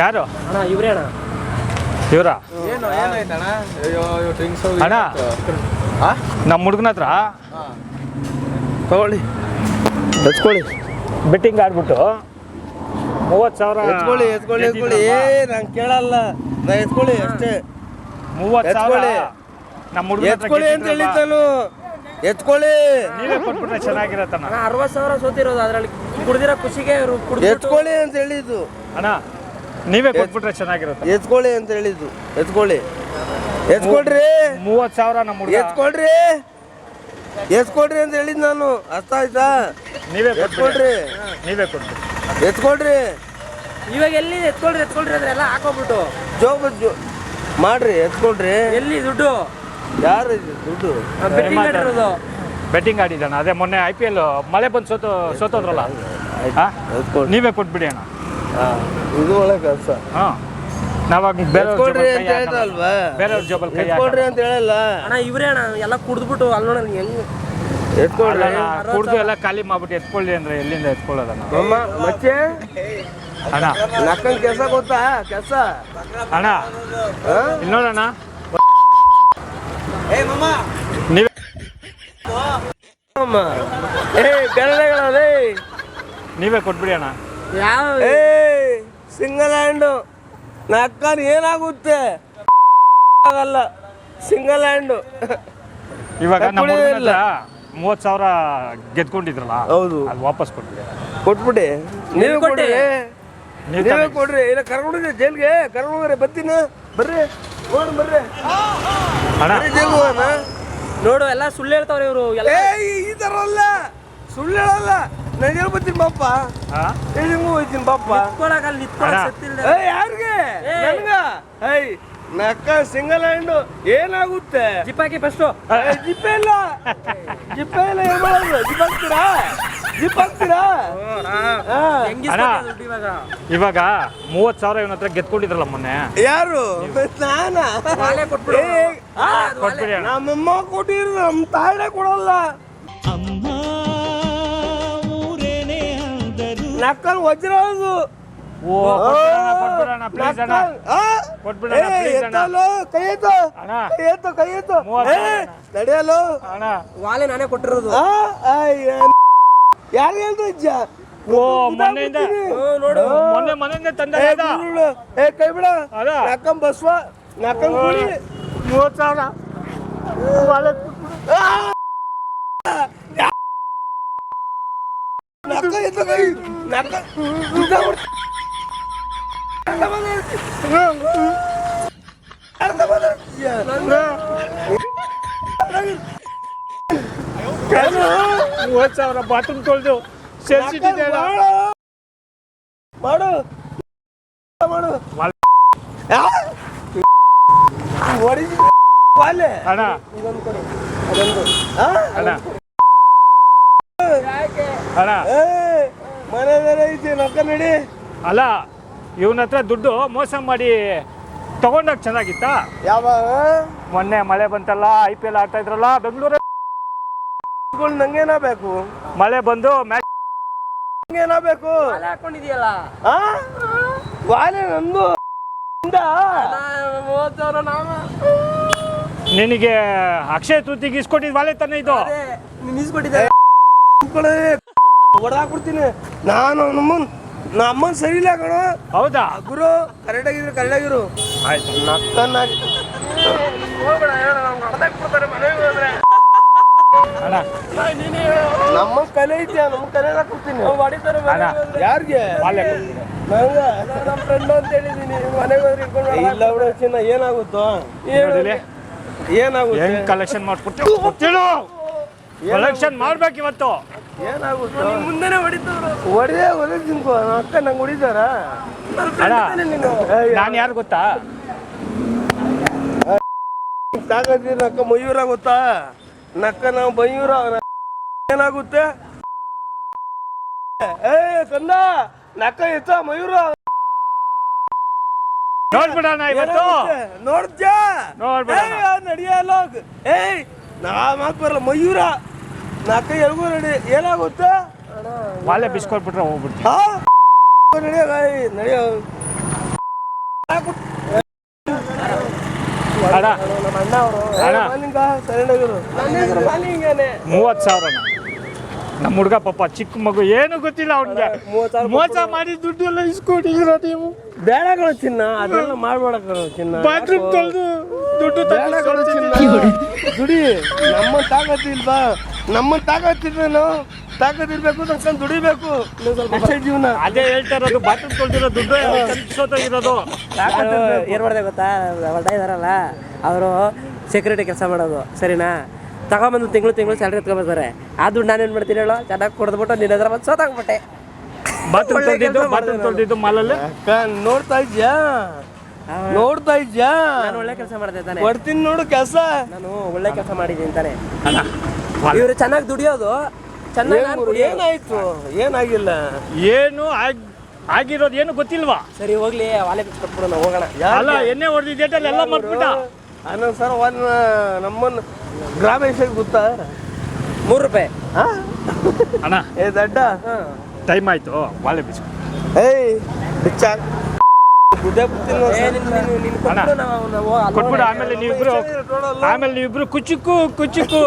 ಯಾರು? ಅಣ್ಣ ಇವ್ರೇ ಅಣ್ಣ. ಇವರ? ಏನು ಏನಾಯ್ತಣ್ಣ ಅಯ್ಯೋ ಡ್ರಿಂಕ್ಸ್ ಅಣ್ಣ ನಮ್ಮ ಹುಡುಗನ ಹತ್ರ? ತಗೊಳ್ಳಿ. ಹಚ್ಕೊಳ್ಳಿ ಬೆಟ್ಟಿಂಗ್ ಆಡ್ಬಿಟ್ಟು. ಮೂವತ್ತು ಸಾವಿರ ಎತ್ಕೊಳ್ಳಿ ಎತ್ಕೊಳ್ಳಿ ಎತ್ಕೊಳ್ಳಿ. ಏ ನಂಗೆ ಕೇಳಲ್ಲ. ನಾ ಎತ್ಕೊಳ್ಳಿ ಅಷ್ಟೇ. ಮೂವತ್ತು ಸಾವಿರ ಎತ್ಕೊಳ್ಳಿ. ನಮ್ಮ ಹುಡುಗ ಎತ್ಕೊಳ್ಳಿ ಅಂತ? ಹೇಳಿದ್ದಾನು. ಎತ್ಕೊಳ್ಳಿ. ನೀವೇ ಕೊಟ್ಬಿಟ್ರೆ ಚೆನ್ನಾಗಿರತ್ತಣ್ಣ ಅಣ್ಣ ಅರವತ್ತು ಸಾವಿರ ಸೋತಿರೋದು ಅದರಲ್ಲಿ ಕುಡ್ದಿರೋ ಖುಷಿಗೆ ಇವ್ರು ಕುಡ್ದು ಎತ್ಕೊಳ್ಳಿ ಅಂತ ಹೇಳಿದ್ದು. ಅಣ್ಣ ನೀವೇ ಕೊಟ್ಬಿಟ್ರೆ ಚೆನ್ನಾಗಿರುತ್ತೆ. ಎತ್ಕೊಳ್ಳಿ ಅಂತ ಹೇಳಿದ್ದು. ಎತ್ಕೊಳ್ಳಿ ಎತ್ಕೊಳ್ರಿ ಮೂವತ್ತು ಸಾವಿರ ನಮ್ಮ ಹುಡುಗ. ಎತ್ಕೊಳ್ರಿ ಎತ್ಕೊಳ್ರಿ ಅಂತ ಹೇಳಿದ್ ನಾನು. ಅರ್ಥ ಆಯ್ತಾ? ನೀವೇ ಎತ್ಕೊಳ್ರಿ ನೀವೇ ಕೊಟ್ಬಿಡಿ. ಎತ್ಕೊಳ್ರಿ ಇವಾಗ ಎಲ್ಲಿ ಎತ್ಕೊಳ್ರಿ ಎತ್ಕೊಳ್ರಿ ಅಂದ್ರೆ ಎಲ್ಲ ಹಾಕೋಬಿಟ್ಟು. ಜೋಬ್ ಜೋ ಮಾಡ್ರಿ ಎತ್ಕೊಳ್ರಿ ಎಲ್ಲಿ ದುಡ್ಡು? ಯಾರು ಇದು? ದುಡ್ಡು? ಬೆಟ್ಟಿಂಗ್ ಆಡಿರೋದು. ಬೆಟ್ಟಿಂಗ್ ಆಡಿದ್ದಾನ. ಅದೇ ಮೊನ್ನೆ ಐ ಪಿ ಎಲ್ ಮಳೆ ಬಂದು ಸೋತು ಸೋತೋದ್ರಲ್ಲ? ನೀವೇ ಕೊಟ್ಬಿಡಿ ಅಣ್ಣ. ಇದು ಒಳ್ಳೆ ಕೆಲಸ. ಹಾಂ. ನಾವಾಗ ಬೇರೆ ಎತ್ಕೊಳ್ರಿ ಅಂತ ಬೇರೆ ಬೇರೆಯವ್ರ ಜೋಬಲ್ಲಿ ಕೈ ಎತ್ಕೊಳ್ರಿ ಅಂತ ಹೇಳಲ್ಲ. ಅಣ್ಣ ಇವ್ರೇ ಅಣ್ಣ ಎಲ್ಲ ಕುಡ್ದ್ಬಿಟ್ಟು ಅಲ್ಲಿ ನೋಡ ಹೆಂಗ್ ಎತ್ಕೊಳ್ರಿ ಕುಡ್ದು ಎಲ್ಲ ಖಾಲಿ ಮಾಡ್ಬಿಟ್ಟು ಎತ್ಕೊಳ್ಳಿ ಅಂದ್ರೆ ಎಲ್ಲಿಂದ ಎತ್ಕೊಳ್ಳೋದಣ್ಣ ಮಮ್ಮ ಮಚ್ಚೆ ಅಣ್ಣ. ನಕ್ಕಂಗ್ ಕೆಲಸ ಗೊತ್ತಾ? ಕೆಲಸ? ಅಣ್ಣ. ಇಲ್ಲಿ ನೋಡೋಣ ನೀವೇ ಅಮ್ಮ ಏ ಬೆರಳೆಗಳೇ ನೀವೇ ಕೊಟ್ಬಿಡಿ ಅಣ್ಣ. ಯಾವ ಏ ಸಿಂಗಲ್ ಹ್ಯಾಂಡು. ನಕ್ಕನ್ ಏನಾಗುತ್ತೆ? ಆಗಲ್ಲ. Single hand. ಇವಾಗ ನಮ್ಮ ಹುಡುಗನ ಇಲ್ಲ. ಹತ್ರ ಮೂವತ್ತು ಸಾವಿರ ಗೆದ್ಕೊಂಡಿದ್ರಲ್ಲ ಹೌದು. ಅದು ವಾಪಸ್ ಕೊಟ್ಬಿಡಿ. ಕೊಟ್ಬಿಡಿ. ನೀವು ಕೊಡಿ ಕೊಡ್ರಿ. ನೀವು ನೀವೇ. ಕೊಡ್ರಿ. ಇಲ್ಲ ಕರ್ಕೊಂಡ್ರಿ ಜೈಲ್ಗೆ. ಕರ್ಕೊಂಡ್ರಿ ಬರ್ತೀನಿ. ಬರ್ರಿ. ನೋಡಿ ಬರ್ರಿ. ಅಣ್ಣ. ಬರ್ರಿ ಜೈಲ್ಗೆ ಹೋಗೋಣ. ನೋಡು ಎಲ್ಲ ಸುಳ್ಳು ಹೇಳ್ತಾವ್ರೆ ಇವರು. ಎಲ್ಲ ಏ ಈ ತರ ಅಲ್ಲ. ಸುಳ್ಳು ಹೇಳಲ್ಲ. ನಾನು ಹೇಳಿ ಬರ್ತೀನಿ ಬಾಪ ಹಾ? ಹಿಂಗೂ ಹೋಗ್ತೀನಿ ಬಾಪ ನಿಂತ್ಕೊಳಕ್ ಅಲ್ಲಿ ನಿಂತ್ಕೊಳಕ್ ಅಣ್ಣ. ಸತ್ತಿಲ್ದೆ. ಏ ಯಾರಿಗೆ. ನನ್ಗ? ನಕ್ಕ ಸಿಂಗಲ್ ಹ್ಯಾಂಡು ಏನಾಗುತ್ತೆ? ಜಿಪ್ಪಾಕಿ ಫಸ್ಟು ಜಿಪ್ಪೆ ಇಲ್ಲ. ಜಿಪ್ಪೆ ಇಲ್ಲ ಏನ್ ಮಾಡೋದು? ಜಿಪ್ ಹಾಕ್ತೀರಾ? ಜಿಪ್ ಹಾಕ್ತೀರಾ? ಇವಾಗ? ಮೂವತ್ ಮೂವತ್ತು ಸಾವಿರ ಇವನ ಹತ್ರ ಗೆದ್ಕೊಂಡಿದ್ರಲ್ಲ ಮೊನ್ನೆ. ಯಾರು? ನಾನಾ? ಕೊಟ್ಬಿಡು. ನಮ್ಮಮ್ಮ ಕೊಟ್ಟಿದ್ರು ನಮ್ಮ ತಾಯಿನೇ ಕೊಡಲ್ಲ. ನಕ್ಕಲ್ ಎತ್ತು ಮೂವತ್ತು ಏ, ನಡೆಯಲು ಅಣ್ಣ ವಾಲೆ ನಾನೇ ಕೊಟ್ಟಿರೋದು ಆ, ಅಯ್ಯ, ಯಾರು ಹೇಳ್ದು ಅಜ್ಜ ಓ ಮೊನ್ನೆಯಿಂದ ನೋಡು ಮೊನ್ನೆ ಮನೆಯಿಂದ ತಂದ ಏ, ಗುರುಗಳು, ಏ ಕೈ ಬಿಡ ಅದ. ನಕ್ಕಂ ಬಸ್ವ ನಕ್ಕಂ ಕೂಲಿ ಮೂವತ್ತು ಸಾವಿರ ನಕ್ಕ ಎತ್ತು ಕೈ ನಕ್ಕ ಉದ್ದ ಬಿಡ್ತ- ಅರ್ಧ ಬಂದ- ಅರ್ಧ ಬಂದ- ಮೂವತ್ತು ಸಾವಿರ ಬಾತ್ರೂಮ್ ತೊಳೆದು ಸೇರ್ಸಿಟ್ಟಿದ್ದೆ ಅಣ್ಣ. ಮಾಡು ಮಾಡು ವಾಲ್- ಆ? ಹೊಡಿಸಿ ವಾಲೆ. ಅಣ್ಣ ಅದೊಂದು ಆ? ಅಣ್ಣ ಅಣ್ಣ ನಡಿ. ಅಲ್ಲ ಇವನ ಹತ್ರ ದುಡ್ಡು ಮೋಸ ಮಾಡಿ ತಗೊಂಡಾಗ ಚೆನ್ನಾಗಿತ್ತಾ? ಯಾವಾಗ ಮೊನ್ನೆ ಮಳೆ ಬಂತಲ್ಲ ಐ ಪಿ ಎಲ್ ಆಡ್ತಾ ಇದ್ರಲ್ಲ ಬೆಂಗಳೂರು ನಂಗೇನ ಬೇಕು? ಮಳೆ ಬಂದು ಮ್ಯಾಚ್ ನಂಗೇನ ಬೇಕು? ಹಾಕೊಂಡಿದ್ಯಲ್ಲ? ವಾಲೆ ನಂದು ನಿನಗೆ ಅಕ್ಷಯ ತೃತಿಗೆ ಇಸ್ಕೊಟ್ಟಿದ್ ವಾಲೆ ತಾನೆ ಇದು? ನೀನು ಇಸ್ಕೊಟ್ಟಿದ್ದೆ ಹೊಡ್ದಾಕ್ಬಿಡ್ತೀನಿ ನಾನು ನಮ್ಮನ್ ನಮ್ಮನ್ ಸರಿ ಇಲ್ಲ ಕಣ. ಹೌದಾ? ಗುರು ಕರೆಕ್ಟ್ ಆಗಿದ್ರು ಕರೆಕ್ಟ್ ಆಗಿರು. ಆಯ್ತು. ನಕ್ಕನ್ನಾಗಿ ಅಣ್ಣ. ನಮ್ಮ ಕಲೆ ಐತಿ ನಮ್ಮ ಕಲೆ ಕೊಡ್ತೀನಿ. ಅಣ್ಣ ಯಾರಿಗೆ. ನಂಗ? ನಮ್ಮ ಫ್ರೆಂಡ್ ಅಂತ ಹೇಳಿದೀನಿ. ಮನೆಗೆ ಹೋದ್ರೆ ಇಟ್ಕೊಂಡು ಇಲ್ಲ ಬಿಡು ಚಿನ್ನ ಏನಾಗುತ್ತೋ? ಏನಾಗುತ್ತೆ? ಹೆಂಗ್ ಕಲೆಕ್ಷನ್ ಮಾಡ್ಕೊಡ್ತೀವಿ ಕಲೆಕ್ಷನ್ ಮಾಡ್ಬೇಕು ಇವತ್ತು. ಏನಾಗುತ್ತೋ? ಮುಂದೆನೆ ಹೊಡಿತವ್ರು. ಹೊಡೆದೇ ಹೊಡೆ ತಿನ್ಕೋ. ನಮ್ಮ ಅಕ್ಕ ನಂಗೆ ಹೊಡಿತಾರ? ನೀನು ನಾನು ಯಾರು ಗೊತ್ತಾ? ಸಾಕತ್ತೀರಿ ನಕ್ಕ ಮಯೂರ ಗೊತ್ತಾ? ನಕ್ಕ ನಾವು ಮಯೂರ ಏನಾಗುತ್ತೆ? ಏ ಕಂದ ನಕ್ಕ ಎತ್ತ ಮಯೂರ. ನೋಡ್ಬಿಡೋಣ ಇವತ್ತು. ನೋಡ್ತ್ಯಾ? ನೋಡ್ಬಿಡೋಣ. ನಡಿಯಲ್ಲ ಏಯ್ ನಾ ಮಾತು ಬರಲ್ಲ ಮಯೂರ. ನಾಲ್ಕು ಎಲ್ಗೂ ರೆಡಿ ಏನಾಗುತ್ತೆ? ವಾಲೆ ಬಿಸ್ಕೊಟ್ಬಿಟ್ರೆ ಹೋಗ್ಬಿಡ್ತೀವಿ. ನಡೆಯೋ ಅಣ್ಣ. ನಮ್ಮ ಅಣ್ಣ ಅಣ್ಣ. ಅವರು ಸರಿಯಾಗಿರು. ಮೂವತ್ತು ಸಾವಿರ ನಮ್ಮ ಹುಡುಗ ಪಾಪ ಚಿಕ್ಕ ಮಗು ಏನು ಗೊತ್ತಿಲ್ಲ ಅವ್ನಿಗೆ. ಮೂವತ್ತು ಸಾವಿರ ಮೋಸ ಮಾಡಿ ದುಡ್ಡು ಎಲ್ಲ ಇಸ್ಕೊಟ್ಟಿದ್ರ ನೀವು? ಬೇಡ ಚಿನ್ನ ಅದೆಲ್ಲ ಮಾಡ್ಬೇಡ ಚಿನ್ನ ಬಾತ್ರೂಮ್ ತೊಳೆದು ದುಡ್ಡು ಬೇಡ ಚಿನ್ನ. ದುಡಿ ನಮ್ಮ ತಾಕತ್ತು ಇಲ್ವಾ ನಮ್ಮ ತಾಕತ್ತಿದ್ರೇನು? ತಾಕತ್ತಿರ್ಬೇಕು ತಕ್ಷಣ ದುಡಿಬೇಕು. ಅಷ್ಟೇ ಜೀವನ. ಅದೇ ಹೇಳ್ತಾ ಇರೋದು ಬಾತ್ರೂಮ್ ತೊಳೆದಿರೋ ದುಡ್ಡು ಇರೋದು. ಏನ್ ಮಾಡಿದೆ ಗೊತ್ತಾ? ಹೊರಟ ಇದಾರಲ್ಲ ಅವರು ಸೆಕ್ಯೂರಿಟಿ ಕೆಲಸ ಮಾಡೋದು ಸರಿನಾ? ತಗೊಂಬಂದು ತಿಂಗಳು ತಿಂಗಳು ಸ್ಯಾಲ್ರಿ ಎತ್ಕೊಂಬರ್ತಾರೆ ಆ ದುಡ್ಡು ನಾನೇನು ಮಾಡ್ತೀನಿ ಹೇಳೋ? ಚೆನ್ನಾಗಿ ಕೊಡ್ದ್ಬಿಟ್ಟು ನಿನ್ನ ಹತ್ರ ಬಂದು ಸೋತಾಗ್ಬಿಟ್ಟೆ. ಬಾತ್ರೂಮ್ ಒಳ್ಳೆ ತೊಳೆದಿದ್ದು ಕೆಲ್ಸ ಬಾತ್ರೂಮ್ ಮಾಡಿದೆ ಮಾಲಲ್ಲಿ? ಅಕ್ಕ ನೋಡ್ತಾ ಇದ್ಯಾ? ನೋಡ್ತಾ ಇದ್ಯಾ? ನಾನು ಒಳ್ಳೆ ಕೆಲಸ ಮಾಡಿದೆ ತಾನೆ. ಕೊಡ್ತೀನಿ ನೋಡು ಕೆಲಸ. ನಾನು ಒಳ್ಳೆ ಕೆಲಸ ಮಾಡಿದ್ದೀನಿ ತಾನೆ. ಇವರು ಚೆನ್ನಾಗಿ ದುಡಿಯೋದು. ಚೆನ್ನಾಗಿ ನಾನು ಏನಾಯ್ತು? ಏನಾಗಿಲ್ಲ? ಏನು ಆಗ್- ಆಗಿರೋದು ಏನು ಗೊತ್ತಿಲ್ವಾ? ಸರಿ ಹೋಗ್ಲಿ ವಾಲೆ ಕೊಟ್ಬಿಡೋಣ ಹೋಗೋಣ. ಅಲ್ಲ ಎಣ್ಣೆ ಹೊಡೆದಿದ್ದ ಡೇಟಲ್ಲಿ ಎಲ್ಲ ಮರ್ಬಿಟ್ಟ ಅನ್ನೊಂದು ಸರ್ ಒನ್ ನಮ್ಮನ್ನ ಗ್ರಾಮ ಎಷ್ಟಾಗಿ ಗೊತ್ತಾ? ಮೂರು ರೂಪಾಯಿ. ಹಾ? ಅಣ್ಣ ಏ ದಡ್ಡ. ಟೈಮ್ ಆಯ್ತು ವಾಲೆ ಬಿಸ್ಕು ಏಯ್ ಬಿಚ್ಚ. ಬುದ್ಧೆ ಬಿಡ್ತೀನಿ ನೋಡು. ಏ, ನಿನ್- ನಿನ್- ನಿನ್ ಕೊಟ್ಬಿಡು ಆಮೇಲೆ ನೀವಿಬ್ರು? ಆಮೇಲೆ ನೀವಿಬ್ರು ಕುಚುಕು ಕುಚಿಕ್ಕು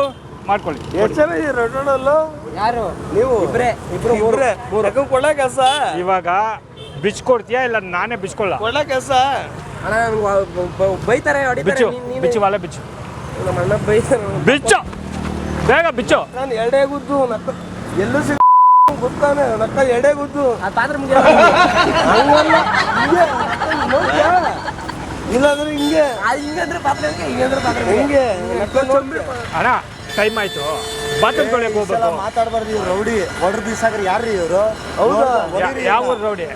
ಮಾಡ್ಕೊಳ್ಳಿ. ಎಷ್ಟ್ ಜನ ರೋಡಲ್ಲೂ? ಯಾರು? ನೀವು? ಇಬ್ರೇ. ಇಬ್ರು ಮೂರು. ಇಬ್ರೇ. ಯಾಕಂದ್ರೆ ಕೊಡ ಕೆಲಸ ಇವಾಗ ಬಿಚ್ಕೊಡ್ತೀಯಾ ಇಲ್ಲ ನಾನೇ ಬಿಚ್ಕೊಳ್ಳ? ಕೊಡ ಕೆಲಸ ಅಣ್ಣ ನನ್ಗೆ ಬೈತಾರೆ ಹೊಡಿತಾರೆ ಬಿಚ್ಚು. ನೀನ್- ನೀನೇ- ಬಿಚ್ಚು ವಾಲೆ ಬಿಚ್ಚು. ನಮ್ಮ ಅಣ್ಣ ಬೈತಾರೆ. ಬಿಚ್ಚು. ಬೇಗ ಬಿಚ್ಚು. ನಾನು ಎರಡೇ ಗುದ್ದು ನಕ್ಕ ಎಲ್ಲೂ ಸಿಗ ಗೊತ್ತಾನೆ ನಕ್ಕ ಗುದ್ದು. ಆ ಪಾತ್ರ ಮುಗಿಯ ಹಂಗಲ್ಲ. ಹಿಂಗೆ? ಇಲ್ಲಾಂದ್ರೆ ಹಿಂಗೆ. ಹಿಂಗಂದ್ರೆ ಪಾತ್ರ ಹಿಂಗಂದ್ರೆ ಪಾತ್ರ ಹಿಂಗೆ. ನಕ್ಕ ಅಣ್ಣ ಟೈಮ್ ಆಯ್ತು. ಬಾತ್ರೂಮ್ ತೊಳೆಯಕ್ಕೆ ಹೋಗ್ಬೇಕು. ಮಾತಾಡಬಾರ್ದು ಇವ್ರು ರೌಡಿ. ಹೊಡ್ರ ದಿವಸ ಯಾರ್ರಿ ಇವರು? ಹೌದು ಯಾವ ಊರ್ ರೌಡಿ?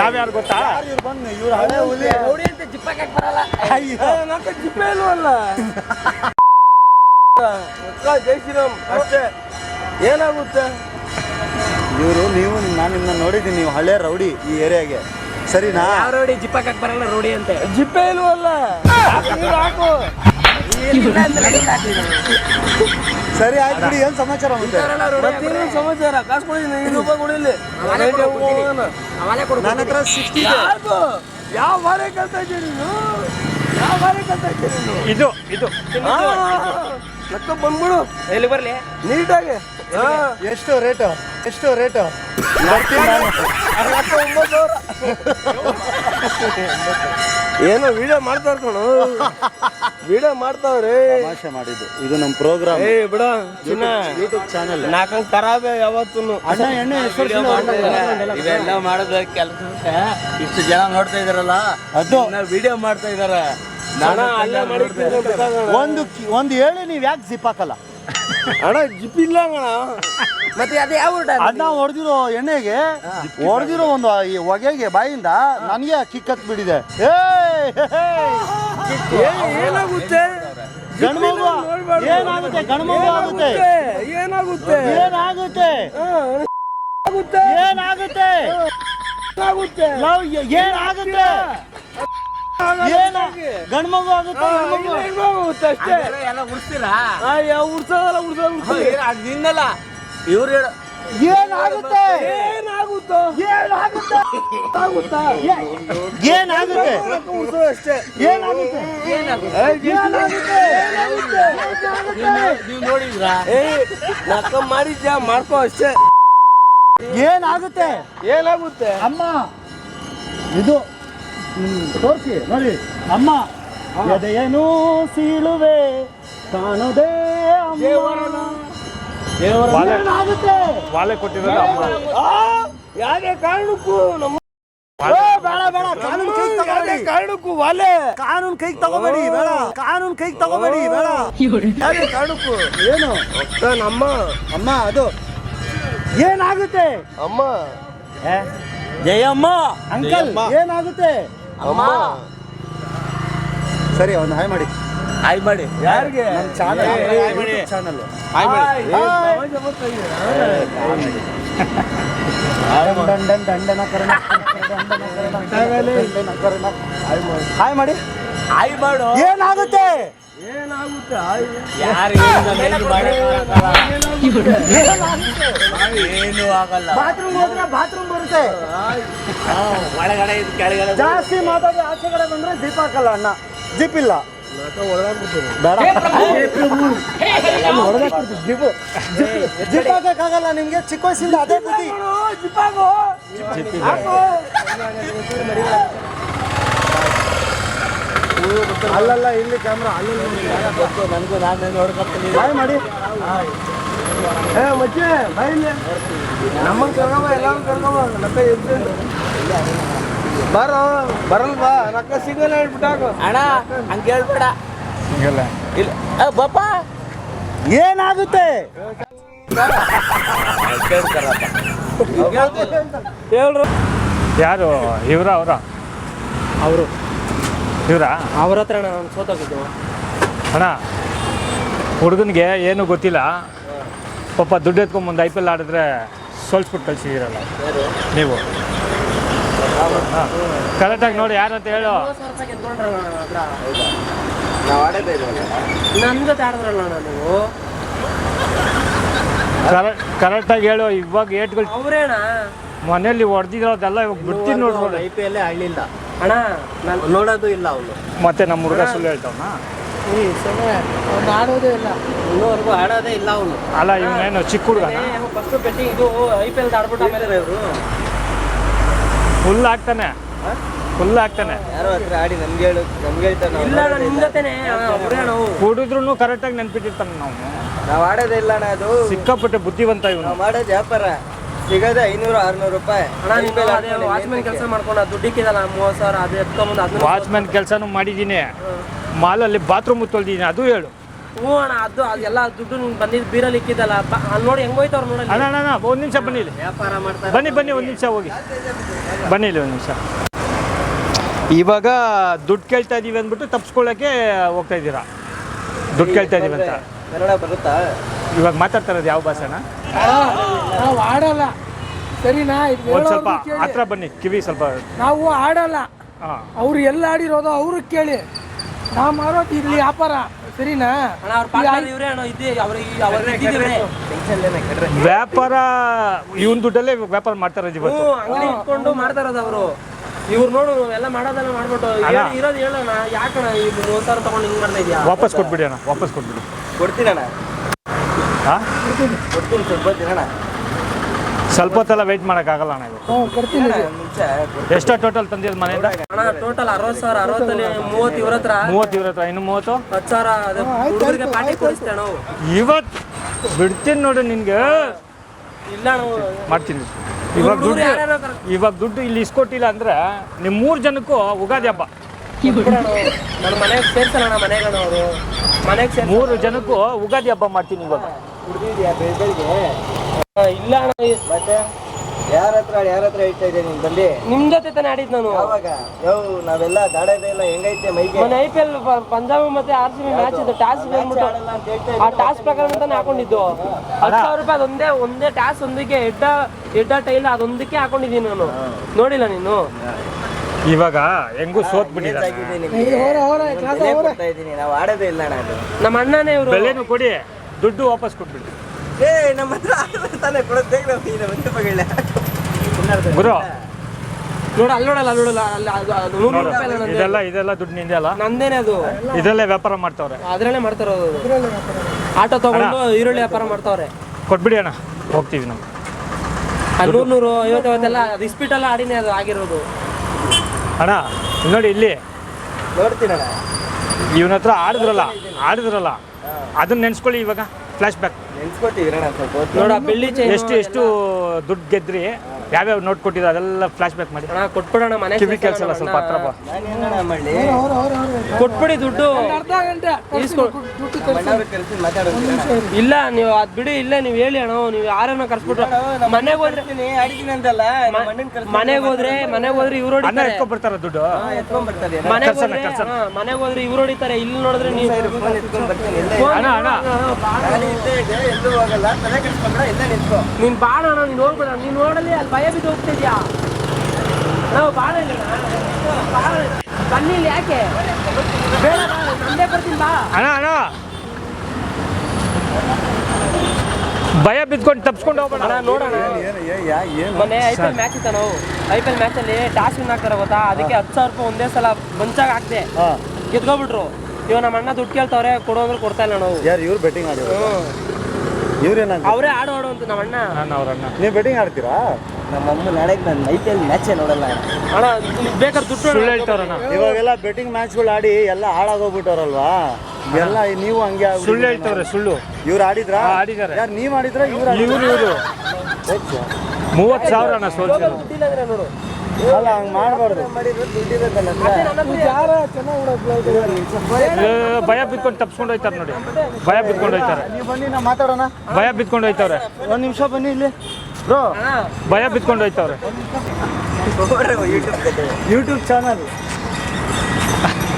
ಯಾವ್ಯಾರು ಗೊತ್ತಾ? ಇವ್ರು ಬಂದು? ಇವ್ರು ಹಳೆ ಹುಲಿ. ರೌಡಿ ಅಂತ ಜಿಪ್ಪಕ್ಕೆ ಬರಲ್ಲ. ಅಯ್ಯೋ. ನಾಕ ಜಿಪ್ಪೆ ಇಲ್ವಲ್ಲ? ಜೈ ಶ್ರೀರಾಮ್. ಅಷ್ಟೇ. ಏನಾಗುತ್ತೆ? ಇವರು ನೀವು ನಾನು ನಿಮ್ಮನ್ನ ನೋಡಿದ್ದೀನಿ. ನೀವು ಹಳೆ ರೌಡಿ ಈ ಏರಿಯಾಗೆ. ಸರಿನಾ? ರೌಡಿ? ಜಿಪ್ಪಕ್ಕೆ ಬರಲ್ಲ ರೌಡಿ ಅಂತೆ. ಜಿಪ್ಪೆ ಇಲ್ವಲ್ಲ? ಹಾಕು ಸರಿ ಆಯ್ತು ಬಿಡಿ ಏನ್ ಸಮಾಚಾರ ಮತ್ತೇನು ಸಮಾಚಾರ? ಕಾಸು ಕೊಡಿ ಐದು ರೂಪಾಯಿ ಕೊಡಿಲಿ ಅವಾಲೆ ಕೊಡು ನನ್ನ ಹತ್ರ ಸಿಕ್ಸ್ಟಿ ಯಾರ್ದು ಯಾವ ಬಾರಿ ಕಲ್ತಾ ಇದ್ದೀಯ ನೀನು? ಯಾವ ಬಾರೆ ಕಲ್ತಾ ಇದ್ದೀಯ ನೀನು? ಇದು ಇದು. ಆ, ನಕ್ಕ ಬಂದ್ಬಿಡು. ಎಲ್ಲಿ ಬರಲಿ? ನೀಟಾಗಿ. ಹಾ. ಎಷ್ಟು ರೇಟು? ಎಷ್ಟು ರೇಟು. ಏನೋ ವಿಡಿಯೋ ಮಾಡ್ತಾ ಕಣು ವಿಡಿಯೋ ಮಾಡ್ತಾವ್ರೆ. ತಮಾಷೆ ಮಾಡಿದ್ದು. ಇದು ನಮ್ಮ ಪ್ರೋಗ್ರಾಮ್. ಏ ಬಿಡ. ಚಿನ್ನ. YouTube channel. ನಾಕಂಗ್ ಖರಾಬೆ ಯಾವತ್ತೂ ಅಣ್ಣ ಎಣ್ಣೆ ಇವೆಲ್ಲ ಮಾಡೋದ ಕೆಲಸ ಇಷ್ಟು ಜನ ನೋಡ್ತಾ ಇದಾರಲ್ಲ? ಅದು. ವಿಡಿಯೋ ಮಾಡ್ತಾ ಇದಾರೆ. ನಾನು ಒಂದು ಒಂದು ಹೇಳಿ ನೀವು ಯಾಕೆ ಜಿಪ್ ಹಾಕಲ್ಲ? ಅಣ್ಣ ಜಿಪ್ ಇಲ್ಲ ಅಣ್ಣ. ಮತ್ತೆ ಅದು ಯಾವ ಅಣ್ಣ ಹೊಡೆದಿರೋ ಎಣ್ಣೆಗೆ ಹೊಡೆದಿರೋ ಒಂದು ಈ ಹೊಗೆಗೆ ಬಾಯಿಂದ ನನಗೆ ಕಿಕ್ಕತ್ ಬಿಟ್ಟಿದೆ. ಏ- ಏನಾಗುತ್ತೆ? ಗಂಡು ಮಗು ನೋಡ್ಬಾರ್ದು. ಏನಾಗುತ್ತೆ? ಗಂಡು ಮಗು ಆಗುತ್ತೆ. ಏನಾಗುತ್ತೆ? ಏನಾಗುತ್ತೆ? ಹಾ, ಆಗುತ್ತೆ ಏನಾಗುತ್ತೆ? ಆಗುತ್ತೆ ನಾವು ಏನಾಗುತ್ತೆ? ಏನ? ಗಂಡು ಮಗು ಆಗುತ್ತೆ ಹೆಣ್ಣು ಮಗು ಹೆಣ್ಮಗು ಅಷ್ಟೇ. ಎಲ್ಲ ಉಡ್ಸ್ತೀರಾ? ಆ, ಯಾ- ಉಡ್ಸೋದಲ್ಲ ಉಡ್ಸೋದು ಉಡ್ಸೋದು. ಅದು ನಿನ್ನಲ್ಲ. ಇವ್ರು ಹೇಳ ಏನಾಗುತ್ತೆ? ಏನಾಗುತ್ತೋ? ಏನಾಗುತ್ತೆ? ಆಗುತ್ತಾ ಏನಾಗುತ್ತೆ? ಉಡ್ಸೋದು ಅಷ್ಟೇ ಏನಾಗುತ್ತೆ? ಏನಾಗುತ್ತೆ? ಏನಾಗುತ್ತೆ? ನೀವು ನೋಡಿದ್ರಾ? ಏ ನಕ್ಕ ಮಾಡಿದ್ಯಾ? ಮಾಡ್ಕೋ ಅಷ್ಟೇ. ಏನಾಗುತ್ತೆ? ಏನಾಗುತ್ತೆ? ಅಮ್ಮ ಇದು ತೋರಿಸಿ ನೋಡಿ. ಅಮ್ಮ ಎದೆಯನು ಸೀಳುವೆ ಕಾಣದೆ ಅಮ್ಮ. ವಾಲೆ ಕೊಟ್ಟಿರೋದು ಅಮ್ಮ. ಆ, ಯಾವ್ದೇ ಕಾರಣಕ್ಕೂ ನಮ್ಮ ಬೇಡ ಬೇಡ. ಕಾನೂನು ಕೈಗೆ ತಗೋಬೇಡಿ. ಕಾರಣಕ್ಕೂ ವಾಲೆ. ಕಾನೂನು ಕೈಗೆ ತಗೋಬೇಡಿ ಬೇಡ. ಕಾನೂನು ಕೈಗೆ ತಗೋಬೇಡಿ ಬೇಡ. ಯಾರೇ ಕಾರಣಕ್ಕೂ. ಏನು? ಅಕ್ಕ, ನಮ್ಮ. ಅಮ್ಮ ಅದು. ಏನಾಗುತ್ತೆ? ಅಮ್ಮ. ಜಯಮ್ಮ. ಅಂಕಲ್ ಏನಾಗುತ್ತೆ? ಅಮ್ಮ. ಸರಿ ಒಂದು ಹಾಯ್ ಮಾಡಿ. ಹಾಯ್ ಮಾಡಿ. ಯಾರಿಗೆ? ನಮ್ಮ ಚಾನಲ್ ಹಾಯ್ ಮಾಡಿ. ಚಾನಲ್ ಆಯ್ ಮಾಡಿ. ಹಾಯ್ ಮಾಡಿ. ಹಾಯ್ ಮಾಡಿ. ಆಯ್ ಮಾಡು. ಏನಾಗುತ್ತೆ? ಏನಾಗುತ್ತೆ? ಯಾರು ಏನು ಆಗಲ್ಲ. ಬಾತ್ರೂಮ್ ಹೋದ್ರೆ ಬಾತ್ರೂಮ್ ಬರುತ್ತೆ. ಒಳಗಡೆ ಇದು ಕೆಳಗಡೆ ಜಾಸ್ತಿ ಮಾತಾಡಿ ಆಚೆ ಕಡೆ ಬಂದ್ರೆ ಜೀಪ್ ಹಾಕಲ್ಲ ಅಣ್ಣ. ಜೀಪ್ ಇಲ್ಲ. ಬೇಡ. ಜಿಪ್. ಹಾಕಕ್ಕಾಗಲ್ಲ ನಿಮ್ಗೆ. ಚಿಕ್ಕ ವಯಸ್ಸಿಂದ ಅದೇ ಬುದ್ಧಿ. ಅಲ್ಲಲ್ಲ ಇಲ್ಲಿ ಕ್ಯಾಮ್ರಾ ಅಲ್ಲಿ ನನಗೂ ನಾನು ನೋಡ್ಕೊತೀನಿ ಬಾಯ್ ಮಾಡಿ. ಏ ಮಚ್ಚೆ ಬೈಲಿ ನಮ್ಮನ್ನು ಕರ್ಕೊಂಬ ಎಲ್ಲರೂ ಕರ್ಕೊಂಬ. ಎದ್ದು. ಬರೋ ಬರಲ್ ಬಾ. ನಕ್ಕ ಸಿಗಲ್ಲ ಹೇಳ್ಬಿಟ್ಟು ಅಣ್ಣ ಹಂಗೆ ಹೇಳ್ಬೇಡ. ಇಲ್ಲ ಏ, ಬಪ್ಪ ಏನಾಗುತ್ತೆ? ಹೇಳ್ರು. ಯಾರು ಇವರ ಅವರ? ಅವರು. ಇವರ? ಅವ್ರ ಹತ್ರ ನಾನು ಸೋತೋಗಿದ್ದು ಅಣ್ಣ ಹುಡುಗನಿಗೆ ಏನೂ ಗೊತ್ತಿಲ್ಲ. ಪಾಪ ದುಡ್ಡು ಎತ್ಕೊಂಬಂದು ಐ ಪಿ ಎಲ್ ಆಡಿದ್ರೆ ಸೋಲ್ಸ್ಬಿಟ್ಟು ಕಳ್ಸಿದ್ದೀರಲ್ಲ ನೀವು. ಕರೆಕ್ಟಾಗಿ ನೋಡಿ ಯಾರಂತ ಹೇಳು. ನನ್ನ ಜೊತೆ ಆಡಿದ್ರಲ್ಲ ನೀವು? ಕರೆಕ್ಟ್ ಕರೆಕ್ಟಾಗಿ ಹೇಳು ಇವಾಗ ಏಟ್ಗಳು ಮನೆಯಲ್ಲಿ ಮನೇಲಿ ಹೊಡೆದಿರೋದೆಲ್ಲ ಇವಾಗ ಬಿಡ್ತೀನಿ ನೋಡ್ಬೋದು ಐ ಪಿ ಎಲ್ ಆಡಲಿಲ್ಲ ಅಣ್ಣ ನಾನು ನೋಡೋದು ಇಲ್ಲ ಅವನು. ಮತ್ತೆ ನಮ್ಮ ಹುಡುಗ ಸುಳ್ಳು ಹೇಳ್ತಾವನ? ಆಡೋದೇ ಇಲ್ಲ. ಇನ್ನೂವರೆಗೂ ಆಡೋದೇ ಇಲ್ಲ ಅವನು. ಅಲ್ಲ ಇವನೇನು ಚಿಕ್ಕ ಹುಡುಗನ? ಫಸ್ಟ್ ಬೆಟ್ಟಿಂಗ್ ಇದು ಐ ಪಿ ಎಲ್ ಆಡ್ಬಿಟ್ಟು ಆಮೇಲೆ ಇವರು. ಫುಲ್ ಆಗ್ತಾನೆ ಫುಲ್ ಆಗ್ತಾನೆ ಯಾರೋ ಹತ್ರ ಆಡಿ ನಮ್ಗೆ ಹೇಳು ನಮ್ಗೆ ಹೇಳ್ತಾನೆ ಇಲ್ಲ ಅಣ್ಣ ನಿಮ್ಮ ಜೊತೆನೆ. ಅವ್ರೇ ನಾವು. ಕುಡಿದ್ರು ಕರೆಕ್ಟಾಗಿ ನೆನ್ಪಿಟ್ಟಿರ್ತಾನೆ ನಾವು ನಾವು ಆಡೋದೇ ಇಲ್ಲ ಅಣ್ಣ ಅದು. ಸಿಕ್ಕಾಪಟ್ಟೆ ಬುದ್ಧಿವಂತ ಇವನು. ನಾವು ಮಾಡೋದು ವ್ಯಾಪಾರ ಸಿಗೋದೇ ಐನೂರು ಆರ್ನೂರು ರೂಪಾಯಿ ಅಣ್ಣ ನೀವು ಅದೇ ವಾಚ್ಮೆನ್ ಕೆಲಸ ಮಾಡ್ಕೊಂಡು ದುಡ್ಡಿಕ್ಕಿದಲ್ಲ ಮೂವತ್ತು ಸಾವಿರ ಅದು ಎತ್ಕೊಂಬಂದು ಅದನ್ನ ವಾಚ್ಮ್ಯಾನ್ ಕೆಲಸನೂ ಮಾಡಿದ್ದೀನಿ. ಮಾಲಲ್ಲಿ ಬಾತ್ರೂಮ್ ತೊಳ್ದಿದ್ದೀನಿ ಅದು ಹೇಳು. ಹ್ಞೂ ಅಣ್ಣ ಅದು ಅದೆಲ್ಲ ದುಡ್ಡು ನಿಮ್ಗೆ ಬಂದಿದ್ದು ಬೀರಲ್ಲಿ ಇಕ್ಕಿದಲ್ಲ ಬ- ಅಲ್ಲಿ ನೋಡಿ ಹೆಂಗೋಯ್ತು ಅವ್ರು ನೋಡಿ ಅಣ್ಣ ಅಣ್ಣ ಒಂದು ನಿಮಿಷ ಬನ್ನಿ ಇಲ್ಲಿ. ವ್ಯಾಪಾರ ಮಾಡ್ತಾರೆ ಬನ್ನಿ ಬನ್ನಿ ಒಂದು ನಿಮಿಷ ಹೋಗಿ. ಬನ್ನಿ ಇಲ್ಲಿ ಒಂದು ನಿಮಿಷ. ಇವಾಗ ದುಡ್ಡು ಕೇಳ್ತಾ ಇದೀವಿ ಅಂದ್ಬಿಟ್ಟು ತಪ್ಪಿಸ್ಕೊಳ್ಳೋಕ್ಕೆ ಹೋಗ್ತಾ ಇದ್ದೀರಾ? ದುಡ್ಡು ಕೇಳ್ತಾ ಇದೀವಿ ಅಂತ. ಕನ್ನಡ ಬರುತ್ತಾ? ಇವಾಗ ಮಾತಾಡ್ತಾ ಇರೋದು ಯಾವ ಭಾಷೆನ? ನಾವು ಆಡಲ್ಲ ಸರಿನಾ? ಇದು ಒಂದು ಸ್ವಲ್ಪ ಕೇಳಿ. ಹತ್ರ ಬನ್ನಿ ಕಿವಿ ಸ್ವಲ್ಪ ನಾವು ಆಡಲ್ಲ ಹಾಂ. ಅವ್ರು ಎಲ್ಲ ಆಡಿರೋದು ಅವ್ರಿಗೆ ಕೇಳಿ. ನಾವು ಮಾಡೋದು ಇಲ್ಲಿ ವ್ಯಾಪಾರ. ಸರಿನಾ? ಅಣ್ಣ ಅವ್ರ ಪಾರ್ಟ್ನರ್ ಇವರೇ ಅಣ್ಣ ಇದ್ದೇ ಅವ್ರಿಗೆ ಅವ್ರಿಗೆ ಇದ್ದಿದ್ದೀವ್ರೆ ವ್ಯಾಪಾರ ಇವನ್ ದುಡ್ಡಲ್ಲೇ ವ್ಯಾಪಾರ ಮಾಡ್ತಾರೆ ಇವತ್ತು. ಹ್ಞೂ ಅಂಗಡಿ ಇಟ್ಕೊಂಡು ಮಾಡ್ತಾ ಇರೋದು ಅವರು. ಇವ್ರು ನೋಡು ಎಲ್ಲ ಮಾಡೋದೆಲ್ಲ ಮಾಡ್ಬಿಟ್ಟು ಹೇಳಿ ಇರೋದು ಹೇಳೋಣ ಯಾಕಣ್ಣ ಈ ಮೂವತ್ತು ಸಾವಿರ ತಗೊಂಡು ಹಿಂಗೆ ಮಾಡ್ತಾ ಇದೀಯಾ? ವಾಪಸ್ ಕೊಟ್ಬಿಡಿ ಅಣ್ಣ ವಾಪಸ್ ಕೊಟ್ಬಿಡಿ. ಕೊಡ್ತೀನಣ್ಣ. ಹಾಂ? ಸ್ವಲ್ಪ ಹೊತ್ತೆಲ್ಲ ವೆಯ್ಟ್ ಮಾಡೋಕ್ಕಾಗಲ್ಲ ಅಣ್ಣ ಇದು. ಎಷ್ಟೋ ಟೋಟಲ್ ತಂದಿದ್ದು ಮನೆಯಿಂದ ಅಣ್ಣ ಟೋಟಲ್ ಅರವತ್ತು ಸಾವಿರ ಅರವತ್ತಲ್ಲಿ ಮೂವತ್ತು ಇವ್ರ ಹತ್ರ ಮೂವತ್ತು ಇವ್ರ ಹತ್ರ ಇನ್ನು ಮೂವತ್ತು? ಹತ್ತು ಸಾವಿರ ಅದು ಹುಡುಗರಿಗೆ ಪಾರ್ಟಿ ಕೊಡಿಸ್ತೇವೆ ನಾವು. ಇವತ್ತು ಬಿಡ್ತೀನಿ ನೋಡು ನಿನ್ಗೆ. ಇಲ್ಲ ನಾವು ಮಾಡ್ತೀನಿ. ಇವಾಗ ದುಡ್ಡು ಇವಾಗ ದುಡ್ಡು ಇಲ್ಲಿ ಇಸ್ಕೊಟ್ಟಿಲ್ಲ ಅಂದ್ರೆ ನಿಮ್ಮ ಮೂರು ಜನಕ್ಕೂ ಉಗಾದಿ ಹಬ್ಬ. ಮನೆಗೆ ಸೇರ್ಸಲ್ಲ ಅಣ್ಣ ಮನೆಗಣ ಅವರು. ಮನೆಗೆ ಮೂರು ಜನಕ್ಕೂ ಉಗಾದಿ ಹಬ್ಬ ಮಾಡ್ತೀನಿ ಇವಾಗ. ಕುಡ್ದಿದ್ಯಾ ಬೆಳಿಗ್ಗೆ ಇಲ್ಲ ಅಣ್ಣ ಮತ್ತೆ? ಯಾರ ಹತ್ರ ಯಾರ ಹತ್ರ ಹೇಳ್ತಾ ಇದ್ದೆ ನೀನು ಬಂದು? ನಿಮ್ ಜೊತೆ ತಾನೇ ಆಡಿದ್ ನಾನು. ಯಾವಾಗ? ಯೋ ನಾವೆಲ್ಲ ದಾಡೋದೇ ಇಲ್ಲ ಹೆಂಗೈತೆ ಮೈಗೆ? ಮೊನ್ನೆ ಐ ಪಿ ಎಲ್ ಪಂಜಾಬ್ ಮತ್ತೆ ಆರ್ ಸಿ ಬಿ ಮ್ಯಾಚ್ ಇತ್ತು ಟಾಸ್ ಬಂದ್ಬಿಟ್ಟು. ಆ ಟಾಸ್ ಪ್ರಕಾರ ಅಂತಾನೆ ಹಾಕೊಂಡಿದ್ದು. ಹತ್ತು ಸಾವಿರ ರೂಪಾಯಿ ಅದೊಂದೇ ಒಂದೇ ಟಾಸ್ ಒಂದಕ್ಕೆ ಎಡ್ಡ ಎಡ್ಡ ಟೈಲ್ ಅದೊಂದಕ್ಕೆ ಹಾಕೊಂಡಿದ್ದೀನಿ ನಾನು. ನೋಡಿಲ್ಲ ನೀನು? ಇವಾಗ ಹೆಂಗೂ ಸೋತ್ ಬಿಟ್ಟಿದ್ದೀನಿ ನಾವು ಆಡೋದೇ ಇಲ್ಲ ಅಣ್ಣ ಅದು ನಮ್ಮ ಅಣ್ಣನೇ ಇವರು. ಬೆಲೆನೂ ಕೊಡಿ. ದುಡ್ಡು ವಾಪಸ್ ಕೊಟ್ಬಿಡಿ ಏ ನಮ್ಮ ಹತ್ರ ತಾನೇ ಕೊಡೋದು. ಹೇಗೆ ನಾವು ಈಗ ಒಂದೇ ಬಗೆಲ್ಲ ಗುರು. ನೋಡ ಅಲ್ಲಿ ನೋಡಲ್ಲ ಅಲ್ಲಿ ನೋಡಲ್ಲ ಅಲ್ಲಿ ಅದು- ಅದು ನೂರು ನೋಡು. ರೂಪಾಯಿ ಅಲ್ಲ ನಂದೇ. ಇದೆಲ್ಲ ಇದೆಲ್ಲ ದುಡ್ಡು ನಿಂದೆ ಅಲ್ಲ? ನಂದೇನೆ ಅದು. ಇದರಲ್ಲೇ ವ್ಯಾಪಾರ ಮಾಡ್ತಾವ್ರೆ. ಅದ್ರಲ್ಲೇ ಮಾಡ್ತಾರೋದು ಆಟೋ ತಗೊಂಡು ಈರುಳ್ಳಿ ವ್ಯಾಪಾರ ಮಾಡ್ತಾವ್ರೆ. ಕೊಟ್ಬಿಡಿ ಅಣ್ಣ. ಹೋಗ್ತೀವಿ ನಾವು. ಆ ನೂರು ನೂರು ಐವತ್ತು ಐವತ್ತೆಲ್ಲ ಅದು ಇಸ್ಪಿಟೆಲ್ಲ ಆಡಿನೇ ಅದು ಆಗಿರೋದು. ಅಣ್ಣ ಇಲ್ಲಿ ನೋಡಿ ಇಲ್ಲಿ. ನೋಡ್ತೀನಣ್ಣ. ಇವನ ಹತ್ರ ಆಡಿದ್ರಲ್ಲ ಆಡಿದ್ರಲ್ಲ. ಅದನ್ನ ನೆನ್ಸ್ಕೊಳ್ಳಿ ಇವಾಗ ಫ್ಲಾಶ್ ಬ್ಯಾಕ್ ಸ್ವಲ್ಪ ನೋಡ ಬೆಳ್ಳಿ ಚೈನ್ ಎಷ್ಟು ಎಷ್ಟು ದುಡ್ಡು ಗೆದ್ರಿ. ಯಾವ್ಯಾವ ನೋಟ್ ಕೊಟ್ಟಿದ್ರು ಅದೆಲ್ಲ ಫ್ಲಾಶ್ ಬ್ಯಾಕ್ ಮಾಡಿ. ಅಣ್ಣ ಕೊಟ್ಬಿಡೋಣ ಮನೆ ಕಿವಿ ಕೆಲಸ ಇಲ್ಲ ಸ್ವಲ್ಪ ಹತ್ರ ಬಾ. ಕೊಟ್ಬಿಡಿ ದುಡ್ಡು. ಅರ್ಧ ಗಂಟೆ ಇಸ್ಕೊ- ದುಡ್ಡು ಮಣ್ಣವ್ರ ಮಾತಾಡೋದು ಇಲ್ಲ ನೀವು ಅದ್ ಬಿಡಿ ಇಲ್ಲ ನೀವು ಹೇಳಿ ಅಣ್ಣ. ನೀವು ಯಾರನ್ನ ಕರ್ಸ್ಬಿಟ್ರು? ಮನೆಗೆ ಹೋದ್ರೆ ಮನೆಗೆ ಹೋದ್ರೆ ಮನೆಗೆ ಹೋದ್ರೆ ಇವ್ರು ಅನ್ನ ಹೊಡಿತಾರೆ. ಎತ್ಕೊಂಡ್ ಬರ್ತಾರ ದುಡ್ಡು ಮನೆ ಬರ್ತಾರೆ. ಮನೆಗೆ ಹೋದ್ರೆ. ಹಾ, ಮನೆಗೆ ಹೋದ್ರೆ ಇವ್ರು ಹೊಡಿತಾರೆ. ಇಲ್ಲಿ ನೋಡಿದ್ರೆ ನೀವು ಫೋನ್ ಎತ್ಕೊಂಡ್ ಬರ್ತೀನಿ. ಅಣ್ಣ ಅಣ್ಣ. ನಾನು ಅಣ್ಣ ಹೋಗ್ಬೇಡ. ನೀನ್ ನೋಡಲಿ ಅಲ್ಲಿ ಭಯ ಬಿದ್ದು ಹೋಗ್ತಿದ್ಯಾ ನಾವು ಬಾಳ ಇಲ್ಲ ಬನ್ನಿ ಇಲ್ಲಿ. ಯಾಕೆ? ಬೇಡ ಬಾ, ನಂದೇ ಬರ್ತೀನಿ ಬಾ. ಅಣ್ಣ ಅಣ್ಣ. ಭಯ ಬಿದ್ಕೊಂಡು ತಪ್ಸ್ಕೊಂಡು ಹೋಗೋಣ ಅಣ್ಣ ನೋಡೋಣ ಮೊನ್ನೆ ಐ ಪಿ ಎಲ್ ಮ್ಯಾಚ್ ಇತ್ತ ನಾವು ಐ ಪಿ ಎಲ್ ಮ್ಯಾಚ್ ಅಲ್ಲಿ ಟಾಸ್ ವಿನ್ ಆಗ್ತಾರೆ ಗೊತ್ತಾ? ಅದಕ್ಕೆ ಹತ್ತು ಸಾವಿರ ರೂಪಾಯಿ ಒಂದೇ ಸಲ ಬಂಚಾಗ ಹಾಕ್ದೆ. ಕಿತ್ಕೊಬಿಟ್ರು ಇವಾಗ ನಮ್ಮ ಅಣ್ಣ ದುಡ್ಡು ಕೇಳ್ತಾವ್ರೆ ಕೊಡೋ ಅಂದ್ರೆ ಕೊಡ್ತಾ ಇಲ್ಲ ನಾವು. ಯಾರು ಇವ್ರು ಬೆಟ್ಟಿಂಗ್ ಆಡಿದ್ರು ಇವ್ರೇನ ಅವರೇ ಆಡೋ ಆಡೋ ಅಂತ ನಮ್ಮ ಅಣ್ಣ. ನಾನು ಅಣ್ಣ. ನೀವು ಬೆಟ್ಟಿಂಗ್ ಆಡ್ತೀರಾ? ನಮ್ಮಮ್ಮ ನಾಳೆಗೆ ನಾನು ಐ ಪಿ ಎಲ್ ಮ್ಯಾಚೇ ನೋಡಲ್ಲ. ಅಣ್ಣ ನಿಮ್ಗ್ ಬೇಕಾದ್ರೆ ದುಡ್ಡು ಸುಳ್ಳು ಹೇಳ್ತಾವ್ರಣ್ಣ ಇವಾಗೆಲ್ಲ ಬೆಟ್ಟಿಂಗ್ ಮ್ಯಾಚ್ಗಳು ಆಡಿ ಎಲ್ಲ ಹಾಳಾಗೋಗ್ಬಿಟ್ಟವ್ರಲ್ವಾ? ಎಲ್ಲ ನೀವು ಹಂಗೆ ಆಗ್ಬಿಟ್ಟಿದ್ದೀರ. ಸುಳ್ಳು ಹೇಳ್ತಾವ್ರೆ ಸುಳ್ಳು. ಇವ್ರು ಆಡಿದ್ರ? ಆಡಿದಾರೆ ಆಡಿದ್ದಾರೆ. ಯಾರು ನೀವು ಆಡಿದ್ರ? ಇವ್ರು ಇವ್ರು ಇವರು. ಮೂವತ್ತು ಸಾವಿರ ಅಣ್ಣ ಸೋಲ್ಸಿರೋದು. ದುಡ್ಡಿಲ್ಲ ನೋಡು. ಅಲ್ಲ ಹಂಗ್ ಮಾಡ್ಬಾರ್ದು. ಏ, ಭಯ ಬಿತ್ಕೊಂಡು ತಪ್ಸ್ಕೊಂಡು ಹೋಯ್ತಾರೆ ನೋಡಿ. ಭಯ ಬಿತ್ಕೊಂಡು ಹೋಯ್ತಾರೆ. ನೀವು ಬನ್ನಿ ನಾ ಮಾತಾಡೋಣ. ಭಯ ಬಿತ್ಕೊಂಡು ಹೋಯ್ತವ್ರೆ ಒಂದ್ ನಿಮಿಷ ಬನ್ನಿ ಇಲ್ಲಿ. ಬ್ರೋ ಭಯ ಬಿತ್ಕೊಂಡು ಹೋಯ್ತವ್ರೆ. ಯೂಟ್ಯೂಬ್ ಚಾನಲ್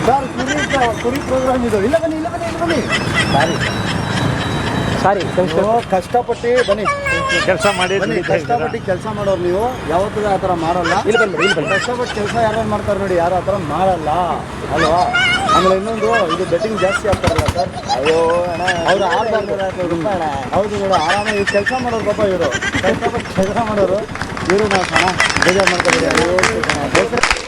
ಸರ್ ಕುರಿ ಕುರಿ ಪ್ರೋಗ್ರಾಮ್ ಇದು. ಇಲ್ಲ ಬನ್ನಿ ಇಲ್ಲ ಬನ್ನಿ ಇಲ್ಲ ಬನ್ನಿ. ಸಾರಿ ನೀವು ಕಷ್ಟಪಟ್ಟು ಬನ್ನಿ. ಕೆಲಸ ಮಾಡಿ ಬನ್ನಿ ಕಷ್ಟಪಟ್ಟು ಕೆಲಸ ಮಾಡೋರು ನೀವು. ಯಾವತ್ತೂ ಆ ಥರ ಮಾಡಲ್ಲ ಇಲ್ಲ ಬನ್ನಿ ಕಷ್ಟಪಟ್ಟು ಕೆಲಸ ಯಾರು ಮಾಡ್ತಾರೆ ನೋಡಿ ಯಾರು ಆ ಥರ ಮಾಡಲ್ಲ ಅಲ್ವಾ? ಆಮೇಲೆ ಇನ್ನೊಂದು ಇದು ಬೆಟ್ಟಿಂಗ್ ಜಾಸ್ತಿ ಆಗ್ತಾರಲ್ಲ ಸರ್. ಅಯ್ಯೋ ಅವ್ರು ಆಡ್ಬಾರ್ದು ಹೌದು ನೋಡು ಆರಾಮಾಗಿ ಕೆಲಸ ಮಾಡೋರು ಪಾಪ ಇವರು. ಕಷ್ಟಪಟ್ಟು ಕೆಲಸ ಮಾಡೋರು. ಇವರು ನಾವು ಬೇಜಾರು ಮಾಡ್ತಾರೆ